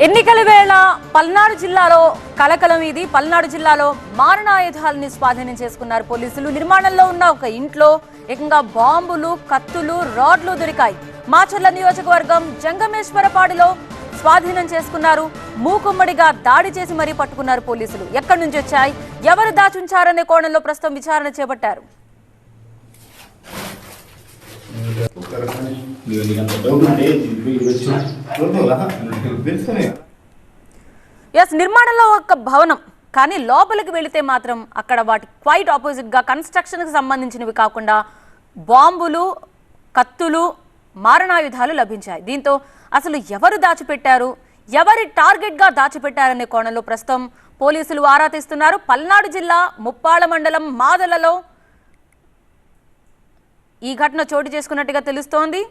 ఎన్నికల వేళ పల్నాడు జిల్లాలో కలకలం ఇది పల్నాడు జిల్లాలో మారణాయుధాలని స్వాధీనం చేసుకున్నారు పోలీసులు. నిర్మాణంలో ఉన్న ఒక ఇంట్లో ఏకంగా బాంబులు కత్తులు రాడ్లు దొరికాయి. మాచర్ల నియోజకవర్గం జంగమేశ్వరపాడులో స్వాధీనం చేసుకున్నారు. మూకుమ్మడిగా దాడి చేసి మరీ పట్టుకున్నారు పోలీసులు. ఎక్కడి నుంచి వచ్చాయి? ఎవరు దాచుంచారనే కోణంలో ప్రస్తుతం విచారణ చేపట్టారు. ఎస్ నిర్మాణంలో ఒక భవనం కానీ లోపలికి వెళితే మాత్రం అక్కడ వాటి క్వైట్ ఆపోజిట్గా కన్స్ట్రక్షన్ సంబంధించినవి కాకుండా బాంబులు కత్తులు మారణాయుధాలు లభించాయి. దీంతో అసలు ఎవరు దాచిపెట్టారు? ఎవరి టార్గెట్గా దాచిపెట్టారనే కోణంలో ప్రస్తుతం పోలీసులు ఆరా తీస్తున్నారు. పల్నాడు జిల్లా ముప్పాళ మండలం మాదలలో ఈ ఘటన చోటు చేసుకున్నట్టుగా తెలుస్తోంది.